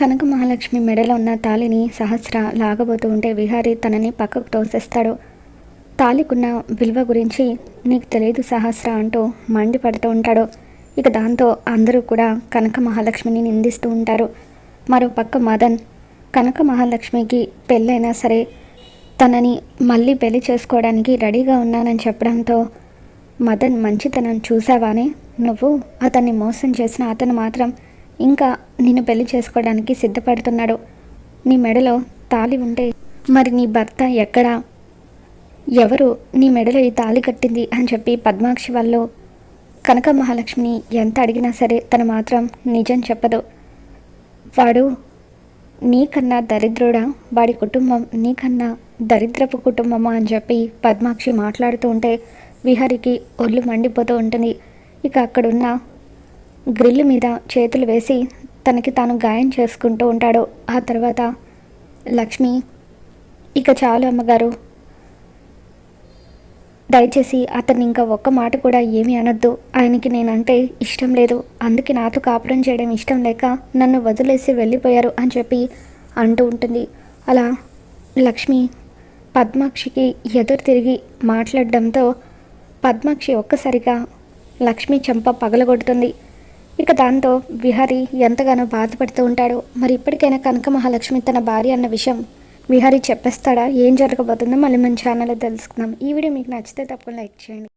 కనక మహాలక్ష్మి మెడలో ఉన్న తాళిని సహస్ర లాగబోతూ ఉంటే విహారి తనని పక్కకు తోసేస్తాడు. తాళికున్న విలువ గురించి నీకు తెలియదు సహస్ర అంటూ మండిపడుతూ ఉంటాడు. ఇక దాంతో అందరూ కూడా కనక మహాలక్ష్మిని నిందిస్తూ ఉంటారు. మరో పక్క మదన్ కనక మహాలక్ష్మికి పెళ్ళైనా సరే తనని మళ్ళీ పెళ్ళి చేసుకోవడానికి రెడీగా ఉన్నానని చెప్పడంతో మదన్ మంచితనం చూసావానే? నువ్వు అతన్ని మోసం చేసిన అతను మాత్రం ఇంకా నిన్ను పెళ్ళి చేసుకోవడానికి సిద్ధపడుతున్నాడు. నీ మెడలో తాళి ఉంటే మరి నీ భర్త ఎక్కడా? ఎవరు నీ మెడలో ఈ తాళి కట్టింది అని చెప్పి పద్మాక్షి వాళ్ళు కనక మహాలక్ష్మిని ఎంత అడిగినా సరే తను మాత్రం నిజం చెప్పదు. వాడు నీకన్నా దరిద్రుడా? వాడి కుటుంబం నీకన్నా దరిద్రపు కుటుంబమా? అని చెప్పి పద్మాక్షి మాట్లాడుతూ ఉంటే విహారికి ఒళ్ళు మండిపోతూ ఉంటుంది. ఇక అక్కడున్న గ్రిల్ మీద చేతులు వేసి తనకి తాను గాయం చేసుకుంటూ ఉంటాడు. ఆ తర్వాత లక్ష్మి ఇక చాలు అమ్మగారు. దయచేసి అతన్ని ఇంకా ఒక్క మాట కూడా ఏమీ అనొద్దు. ఆయనకి నేనంటే ఇష్టం లేదు. అందుకే నాతో కాపురం చేయడం ఇష్టం లేక నన్ను వదిలేసి వెళ్ళిపోయారు అని చెప్పి అంటూ ఉంటుంది. అలా లక్ష్మి పద్మాక్షికి ఎదురు తిరిగి మాట్లాడడంతో పద్మాక్షి ఒక్కసారిగా లక్ష్మి చెంప పగలగొడుతుంది. ఇక దాంతో విహారి ఎంతగానో బాధపడుతూ ఉంటాడు. మరి ఇప్పటికైనా కనక మహాలక్ష్మి తన భార్య అన్న విషయం విహారీ చెప్పేస్తాడా? ఏం జరగబోతుందో మళ్ళీ మన ఛానల్లో తెలుసుకుందాం. ఈ వీడియో మీకు నచ్చితే తప్పకుండా లైక్ చేయండి.